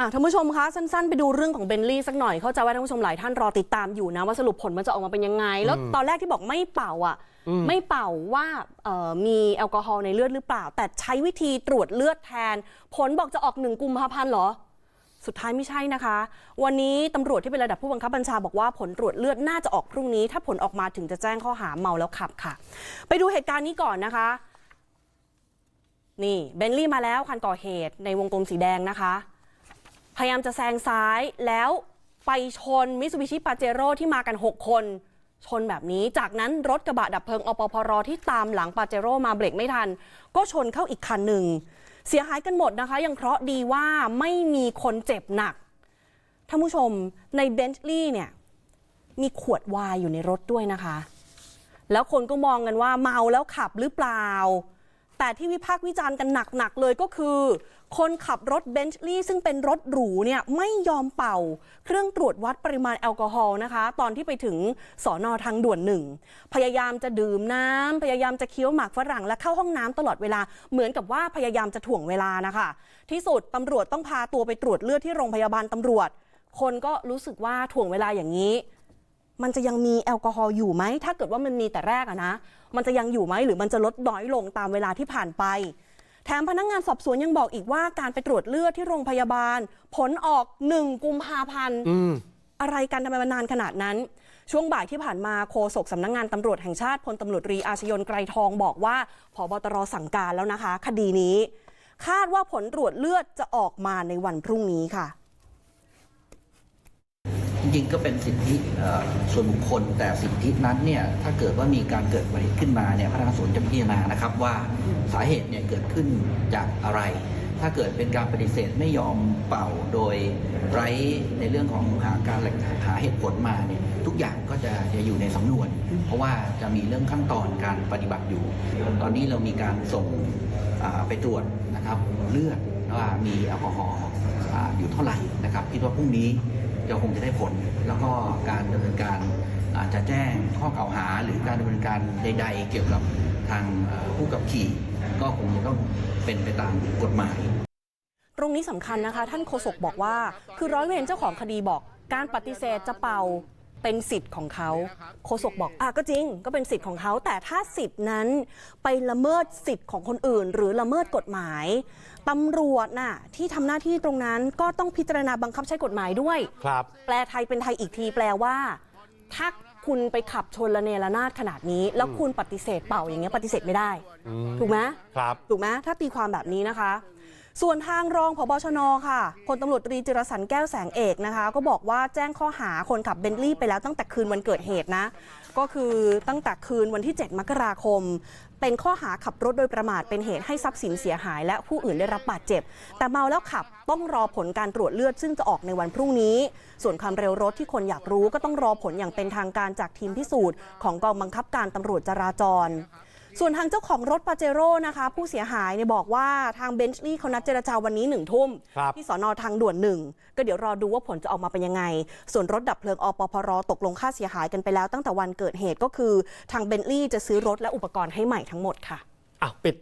อะท่านผู้ชมคะสั้นๆ ไปดูเรื่องของเบนลี่สักหน่อยเข้าใจว่าท่านผู้ชมหลายท่านรอติดตามอยู่นะว่าสรุปผลมันจะออกมาเป็นยังไง แล้วตอนแรกที่บอกไม่เป่าอะ ไม่เป่าว่าเอ่อมีแอลกอฮอล์ในเลือดหรือเปล่า แต่ใช้วิธีตรวจเลือดแทน ผลบอกจะออกหนึ่งกุมภาพันธ์เหรอ สุดท้ายไม่ใช่นะคะ วันนี้ตำรวจที่เป็นระดับผู้บังคับบัญชาบอกว่าผลตรวจเลือดน่าจะออกพรุ่งนี้ ถ้าผลออกมาถึงจะแจ้งข้อหาเมาแล้วขับค่ะ ไปดูเหตุการณ์นี้ก่อนนะคะนี่เบนลี่มาแล้วคันก่อเหตุในวงกลมสีแดงนะคะ พยายามจะแซงซ้ายแล้วไปชนมิ t ูบิชิปาเจโร่ที่มากัน 6 คน ชนแบบนี้ จากนั้นรถกระบะดับเพลิงอปพรที่ตามหลังปาเจโร่มาเบรกไม่ทัน ก็ชนเข้าอีกคันหนึ่ง เสียหายกันหมดนะคะ ยังเคราะห์ดีว่าไม่มีคนเจ็บหนักท่านผู้ชมในเบน t ์ลี่เนี่ย มีขวดวายอยู่ในรถด้วยนะคะ แล้วคนก็มองกันว่าเมาแล้วขับหรือเปล่า แต่ที่วิพากษ์วิจารณ์กันหนักๆเลยก็คือ คนขับรถเบนช์ลี่ซึ่งเป็นรถหรูเนี่ยไม่ยอมเป่า เครื่องตรวจวัดปริมาณแอลกอฮอล์นะคะ ตอนที่ไปถึงสอนอทางด่วนหนึ่งพยายามจะดื่มน้ำพยายามจะเคี้ยวหมากฝรั่งและเข้าห้องน้ำตลอดเวลาเหมือนกับว่าพยายามจะถ่วงเวลานะคะ ที่สุดตำรวจต้องพาตัวไปตรวจเลือดที่โรงพยาบาลตำรวจ คนก็รู้สึกว่าถ่วงเวลาอย่างนี้ มันจะยังมีแอลกอฮอล์อยู่ไหม ถ้าเกิดว่ามันมีแต่แรกอะนะ มันจะยังอยู่ไหมหรือมันจะลดน้อยลงตามเวลาที่ผ่านไป แถมพนักงงานสอบสวนยังบอกอีกว่าการไปตรวจเลือดที่โรงพยาบาล ผลออกหนึ่งกุมภาพันธ์อืมอะไรกันทำไมมันนานขนาดนั้น ช่วงบ่ายที่ผ่านมาโฆษกสำนักงงานตำรวจแห่งชาติพลตำรวจตรีอาชยนไกรทองบอกว่าพบตรสั่งการแล้วนะคะ คดีนี้ คาดว่าผลตรวจเลือดจะออกมาในวันพรุ่งนี้ค่ะ จริงๆก็เป็นสิทธิส่วนบุคคล แต่สิทธินั้นเนี่ยถ้าเกิดว่ามีการเกิดอุบัติเหตุขึ้นมาเนี่ยพนักงานสอบสวนจะพิจารณานะครับว่าสาเหตุเนี่ยเกิดขึ้นจากอะไร ถ้าเกิดเป็นการปฏิเสธไม่ยอมเป่าโดยไร้ในเรื่องของหาการหาเหตุผลมาเนี่ยทุกอย่างก็จะจะอยู่ในสำนวน เพราะว่าจะมีเรื่องขั้นตอนการปฏิบัติอยู่ ตอนนี้เรามีการส่งไปตรวจนะครับเลือดว่ามีแอลกอฮอล์อยู่เท่าไหร่นะครับคิดว่าพรุ่งนี้ จะคงจะได้ผล แล้วก็การดำเนินการอาจจะแจ้งข้อกล่าวหาหรือการดำเนินการใด ๆ เกี่ยวกับทางผู้ขับขี่ ก็คงจะต้องเป็นไปตามกฎหมาย ตรงนี้สำคัญนะคะ ท่านโฆษกบอกว่า คือร้อยเวรเจ้าของคดีบอก การปฏิเสธจะเป่า เป็นสิทธิ์ของเขาโฆษกบอกอะก็จริง ก็เป็นสิทธิ์ของเขา แต่ถ้าสิทธิ์นั้นไปละเมิดสิทธิ์ของคนอื่น หรือละเมิดกฎหมายตำรวจน่ะที่ทำหน้าที่ตรงนั้นก็ต้องพิจารณาบังคับใช้กฎหมายด้วย ครับ แปลไทยเป็นไทยอีกทีแปลว่า ถ้าคุณไปขับชนละเนระนาดขนาดนี้ แล้วคุณปฏิเสธเป่าอย่างเงี้ยปฏิเสธไม่ได้อืมถูกไหมครับ ถูกไหมถ้าตีความแบบนี้นะคะ ส่วนทางรองพบชนค่ะพลตำรวจตรีจิรสันแก้วแสงเอกนะคะ ก็บอกว่าแจ้งข้อหาคนขับเบนลี่ไปแล้วตั้งแต่คืนวันเกิดเหตุนะ ก็คือตั้งแต่คืนวันที่ 7 มกราคม เป็นข้อหาขับรถโดยประมาทเป็นเหตุให้ทรัพย์สินเสียหาย และผู้อื่นได้รับบาดเจ็บ แต่เมาแล้วขับต้องรอผลการตรวจเลือดซึ่งจะออกในวันพรุ่งนี้ ส่วนความเร็วรถที่คนอยากรู้ก็ต้องรอผลอย่างเป็นทางการจากทีมพิสูจน์ของกองบังคับการตำรวจจราจร ส่วนทางเจ้าของรถปาเจโร่นะคะ ผู้เสียหายเนี่ยบอกว่าทางเบนช์ลี่เขานัดเจรจาวันนี้หนึ่งทุ่ม ครับที่สอนอทางด่วนหนึ่งก็เดี๋ยวรอดูว่าผลจะออกมาเป็นยังไง ส่วนรถดับเพลิงอปพรตกลงค่าเสียหายกันไปแล้วตั้งแต่วันเกิดเหตุก็คือทางเบนลี่จะซื้อรถและอุปกรณ์ให้ใหม่ทั้งหมดค่ะ อะปิดท้าย